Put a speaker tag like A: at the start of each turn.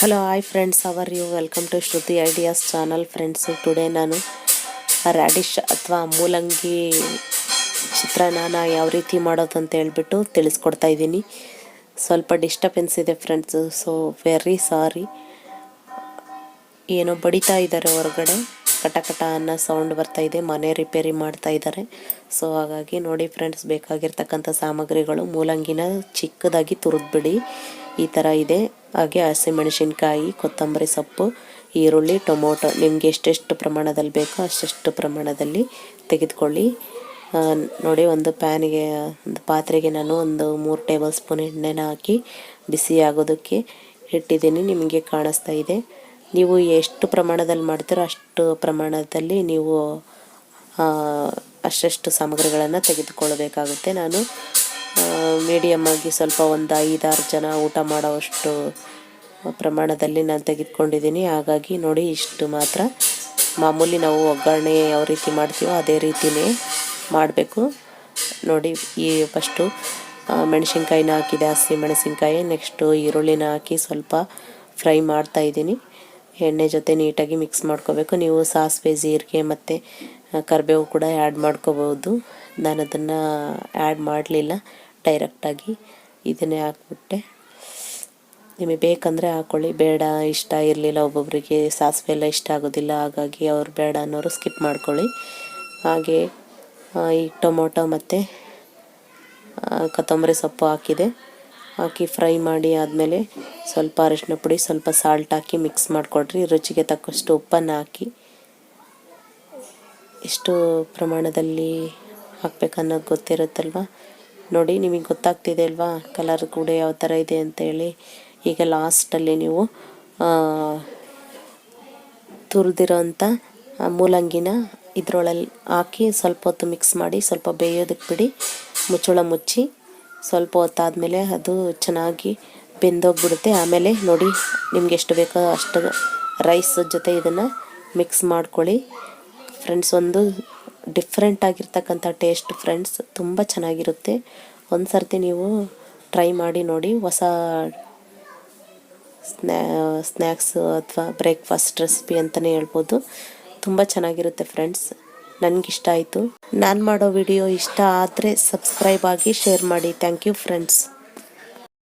A: Hello hi friends how are you welcome to Shruti ideas channel friends today ನಾನು radish ಅಥವಾ ಮೂಲಂಗಿ ಚಿತ್ರಾನ್ನ ಯಾವ ರೀತಿ ಮಾಡೋದು ಅಂತ ಹೇಳ್ಬಿಟ್ಟು ತಿಳಿಸ್ಕೊಡ್ತಾ ಇದ್ದೀನಿ. ಸ್ವಲ್ಪ ಡಿಸ್ಟರ್ಬೆನ್ಸ್ ಇದೆ ಫ್ರೆಂಡ್ಸ್ ಸೊ ವೆರಿ ಸಾರಿ ಏನೋ ಬಡಿತಾ ಇದ್ದಾರೆ ಹೊರಗಡೆ. ಕಟ ಕಟ ಅನ್ನೋ ಸೌಂಡ್ ಬರ್ತಾ ಇದೆ, ಮನೆ ರಿಪೇರಿ ಮಾಡ್ತಾ ಇದ್ದಾರೆ. ಸೊ ಹಾಗಾಗಿ ನೋಡಿ ಫ್ರೆಂಡ್ಸ್ ಬೇಕಾಗಿರ್ತಕ್ಕಂಥ ಸಾಮಗ್ರಿಗಳು ಮೂಲಂಗಿನ ಚಿಕ್ಕದಾಗಿ ತುರಿದ್ಬಿಡಿ. ಈ ಥರ ಇದೆ. ಹಾಗೆ ಹಸಿಮೆಣಸಿನ್ಕಾಯಿ ಕೊತ್ತಂಬರಿ ಸೊಪ್ಪು, ಈರುಳ್ಳಿ, ಟೊಮೊಟೊ. ನಿಮಗೆ ಎಷ್ಟೆಷ್ಟು ಪ್ರಮಾಣದಲ್ಲಿ ಬೇಕೋ ಅಷ್ಟೆಷ್ಟು ಪ್ರಮಾಣದಲ್ಲಿ ತೆಗೆದುಕೊಳ್ಳಿ. ನೋಡಿ, ಒಂದು ಪ್ಯಾನಿಗೆ, ಒಂದು ಪಾತ್ರೆಗೆ ನಾನು ಒಂದು ಮೂರು ಟೇಬಲ್ ಸ್ಪೂನ್ ಎಣ್ಣೆನ ಹಾಕಿ ಬಿಸಿ ಆಗೋದಕ್ಕೆ ಇಟ್ಟಿದ್ದೀನಿ. ನಿಮಗೆ ಕಾಣಿಸ್ತಾ ಇದೆ. ನೀವು ಎಷ್ಟು ಪ್ರಮಾಣದಲ್ಲಿ ಮಾಡ್ತೀರೋ ಅಷ್ಟು ಪ್ರಮಾಣದಲ್ಲಿ ನೀವು ಅಷ್ಟೆಷ್ಟು ಸಾಮಗ್ರಿಗಳನ್ನು ತೆಗೆದುಕೊಳ್ಳಬೇಕಾಗುತ್ತೆ. ನಾನು ಮೀಡಿಯಮ್ ಆಗಿ ಸ್ವಲ್ಪ ಒಂದು ಐದಾರು ಜನ ಊಟ ಮಾಡೋವಷ್ಟು ಪ್ರಮಾಣದಲ್ಲಿ ನಾನು ತೆಗೆದುಕೊಂಡಿದ್ದೀನಿ. ಹಾಗಾಗಿ ನೋಡಿ, ಇಷ್ಟು ಮಾತ್ರ. ಮಾಮೂಲಿ ನಾವು ಒಗ್ಗರಣೆ ಯಾವ ರೀತಿ ಮಾಡ್ತೀವೋ ಅದೇ ರೀತಿಯೇ ಮಾಡಬೇಕು. ನೋಡಿ, ಈ ಫಸ್ಟು ಮೆಣಸಿನ್ಕಾಯಿನ ಹಾಕಿದೆ ಹಸಿ ಮೆಣಸಿನ್ಕಾಯಿ, ನೆಕ್ಸ್ಟು ಈರುಳ್ಳಿನ ಹಾಕಿ ಸ್ವಲ್ಪ ಫ್ರೈ ಮಾಡ್ತಾ ಇದ್ದೀನಿ. ಎಣ್ಣೆ ಜೊತೆ ನೀಟಾಗಿ ಮಿಕ್ಸ್ ಮಾಡ್ಕೋಬೇಕು. ನೀವು ಸಾಸಿವೆ, ಜೀರಿಗೆ ಮತ್ತು ಕರಿಬೇವು ಕೂಡ ಆ್ಯಡ್ ಮಾಡ್ಕೋಬೋದು ನಾನು ಅದನ್ನು ಆ್ಯಡ್ ಮಾಡಲಿಲ್ಲ. ಡೈರೆಕ್ಟಾಗಿ ಇದನ್ನೇ ಹಾಕ್ಬಿಟ್ಟೆ. ನಿಮಗೆ ಬೇಕಂದರೆ ಹಾಕ್ಕೊಳ್ಳಿ ಬೇಡ, ಇಷ್ಟ ಇರಲಿಲ್ಲ ಒಬ್ಬೊಬ್ಬರಿಗೆ ಸಾಸಿವೆ ಎಲ್ಲ ಇಷ್ಟ ಆಗೋದಿಲ್ಲ, ಹಾಗಾಗಿ ಅವ್ರು ಬೇಡ ಅನ್ನೋರು ಸ್ಕಿಪ್ ಮಾಡ್ಕೊಳ್ಳಿ. ಹಾಗೆ ಈ ಟೊಮೊಟೊ ಮತ್ತು ಕೊತ್ತಂಬರಿ ಸೊಪ್ಪು ಹಾಕಿದೆ. ಹಾಕಿ ಫ್ರೈ ಮಾಡಿ ಆದಮೇಲೆ ಸ್ವಲ್ಪ ಅರಿಶಿನ ಪುಡಿ, ಸ್ವಲ್ಪ ಸಾಲ್ಟ್ ಹಾಕಿ ಮಿಕ್ಸ್ ಮಾಡಿಕೊಡ್ರಿ. ರುಚಿಗೆ ತಕ್ಕಷ್ಟು ಉಪ್ಪನ್ನು ಹಾಕಿ ಎಷ್ಟು ಪ್ರಮಾಣದಲ್ಲಿ ಹಾಕ್ಬೇಕನ್ನೋದು ಗೊತ್ತಿರುತ್ತಲ್ವ? ನೋಡಿ, ನಿಮಗೆ ಗೊತ್ತಾಗ್ತಿದೆ ಅಲ್ವಾ? ಕಲರ್ ಕೂಡ ಯಾವ ಥರ ಇದೆ ಅಂತೇಳಿ ಈಗ ಲಾಸ್ಟಲ್ಲಿ ನೀವು ತುರಿದಿರೋಂಥ ಮೂಲಂಗಿನ ಇದರೊಳಲ್ಲಿ ಹಾಕಿ ಸ್ವಲ್ಪ ಹೊತ್ತು ಮಿಕ್ಸ್ ಮಾಡಿ, ಸ್ವಲ್ಪ ಬೇಯೋದಕ್ಕೆ ಬಿಡಿ. ಮುಚ್ಚಳ ಮುಚ್ಚಿ ಸ್ವಲ್ಪ ಹೊತ್ತಾದಮೇಲೆ ಅದು ಚೆನ್ನಾಗಿ ಬೆಂದೋಗ್ಬಿಡುತ್ತೆ. ಆಮೇಲೆ ನೋಡಿ, ನಿಮ್ಗೆ ಎಷ್ಟು ಬೇಕೋ ಅಷ್ಟು ರೈಸ್ ಜೊತೆ ಇದನ್ನು ಮಿಕ್ಸ್ ಮಾಡ್ಕೊಳ್ಳಿ. ಫ್ರೆಂಡ್ಸ್ ಒಂದು ಡಿಫ್ರೆಂಟ್ ಆಗಿರ್ತಕ್ಕಂಥ ಟೇಸ್ಟ್ ಫ್ರೆಂಡ್ಸ್ ತುಂಬ ಚೆನ್ನಾಗಿರುತ್ತೆ. ಒಂದು ಸರ್ತಿ ನೀವು ಟ್ರೈ ಮಾಡಿ ನೋಡಿ, ಹೊಸ ಸ್ನ್ಯಾ ಸ್ನ್ಯಾಕ್ಸ್ ಅಥವಾ ಬ್ರೇಕ್ಫಾಸ್ಟ್ ರೆಸಿಪಿ ಅಂತಲೇ ಹೇಳ್ಬೋದು. ತುಂಬ ಚೆನ್ನಾಗಿರುತ್ತೆ ಫ್ರೆಂಡ್ಸ್ ನನಗಿಷ್ಟ ಆಯಿತು. ನಾನು ಮಾಡೋ ವಿಡಿಯೋ ಇಷ್ಟ ಆದರೆ ಸಬ್ಸ್ಕ್ರೈಬ್ ಆಗಿ ಶೇರ್ ಮಾಡಿ. Thank you friends